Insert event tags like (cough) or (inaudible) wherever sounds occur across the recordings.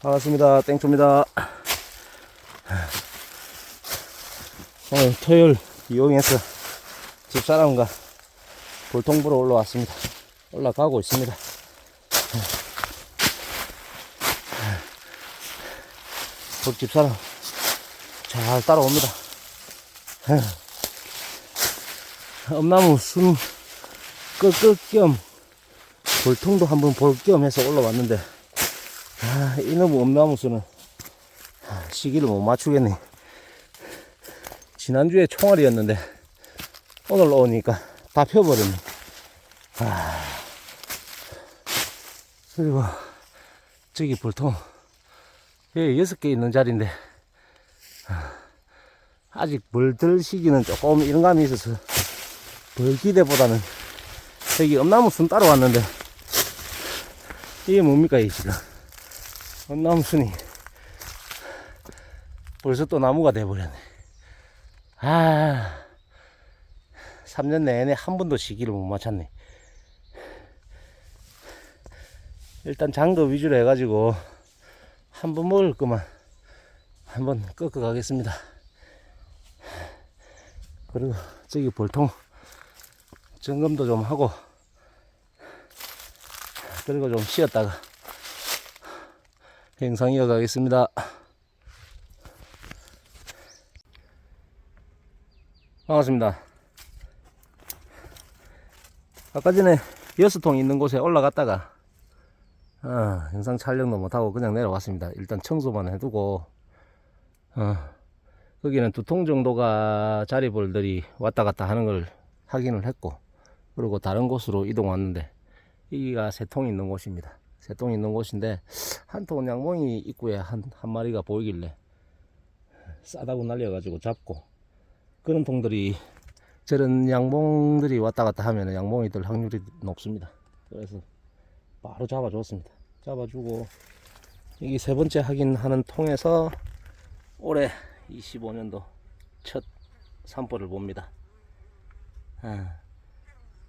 반갑습니다. 땡초입니다. 오늘 토요일 이용해서 집사람과 볼통 보러 올라왔습니다. 올라가고 있습니다. 볼 집사람 잘 따라옵니다. 엄나무 순 끄끄 겸 볼통도 한번 볼 겸 해서 올라왔는데 아, 이놈의 엄나무수는 아, 시기를 못 맞추겠네. 지난주에 총알이었는데 오늘 오니까 다 펴버렸네. 아, 그리고 저기 볼통 여기 여섯 개 있는 자리인데 아, 아직 벌들 시기는 조금 이런 감이 있어서 벌 기대보다는 여기 엄나무 순 따로 왔는데 이게 뭡니까 이 지금 엄나무순이 벌써 또 나무가 돼버렸네. 아, 3년 내내 한 번도 시기를 못 맞췄네. 일단 장거 위주로 해가지고 한 번 먹을 거만 한번 꺾어 가겠습니다. 그리고 저기 볼통 점검도 좀 하고 그리고 좀 쉬었다가 행상 이어가겠습니다. 반갑습니다. 아까 전에 여섯 통 있는 곳에 올라갔다가 어, 영상 촬영도 못하고 그냥 내려왔습니다. 일단 청소만 해두고 어, 거기는 두 통 정도가 자리볼들이 왔다 갔다 하는 걸 확인을 했고 그리고 다른 곳으로 이동 왔는데 여기가 세 통 있는 곳입니다. 세통 있는 곳인데 한통 양봉이 입구에 한, 한 마리가 보이길래 싸다고 날려가지고 잡고 그런 통들이 저런 양봉들이 왔다 갔다 하면 양봉이 들 확률이 높습니다. 그래서 바로 잡아줬습니다. 잡아주고 여기 세 번째 확인하는 통에서 올해 25년도 첫 산보를 봅니다. 아,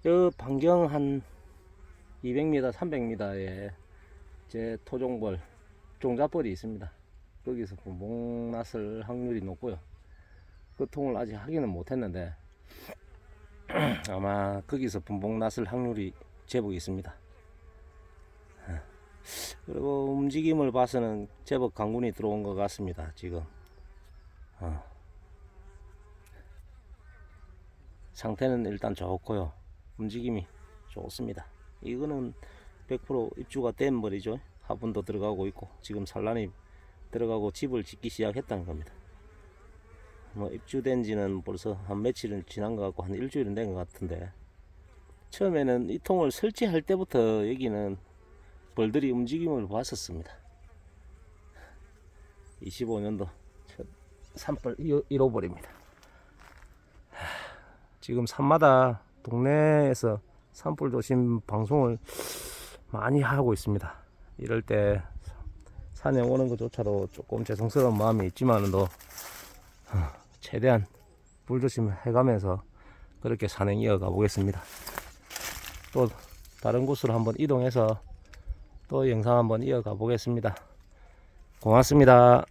저 반경 한 200m, 300m에 제 토종벌, 종자벌이 있습니다. 거기서 분봉 났을 확률이 높고요. 그 통을 아직 확인은 못했는데 (clears throat) 아마 거기서 분봉 났을 확률이 제법 있습니다. 그리고 움직임을 봐서는 제법 강군이 들어온 것 같습니다. 지금 어. 상태는 일단 좋고요. 움직임이 좋습니다. 이거는 100% 입주가 된 벌이죠. 화분도 들어가고 있고 지금 산란이 들어가고 집을 짓기 시작했다는 겁니다. 뭐 입주된 지는 벌써 한 며칠은 지난 것 같고 한 일주일은 된 것 같은데 처음에는 이 통을 설치할 때부터 여기는 벌들이 움직임을 봤었습니다. 25년도 첫 산벌 1호벌입니다. 지금 산마다 동네에서 산불 조심 방송을 많이 하고 있습니다. 이럴 때 산에 오는 것조차도 조금 죄송스러운 마음이 있지만도 어, 최대한 불조심 해가면서 그렇게 산행 이어가 보겠습니다. 또 다른 곳으로 한번 이동해서 또 영상 한번 이어가 보겠습니다. 고맙습니다.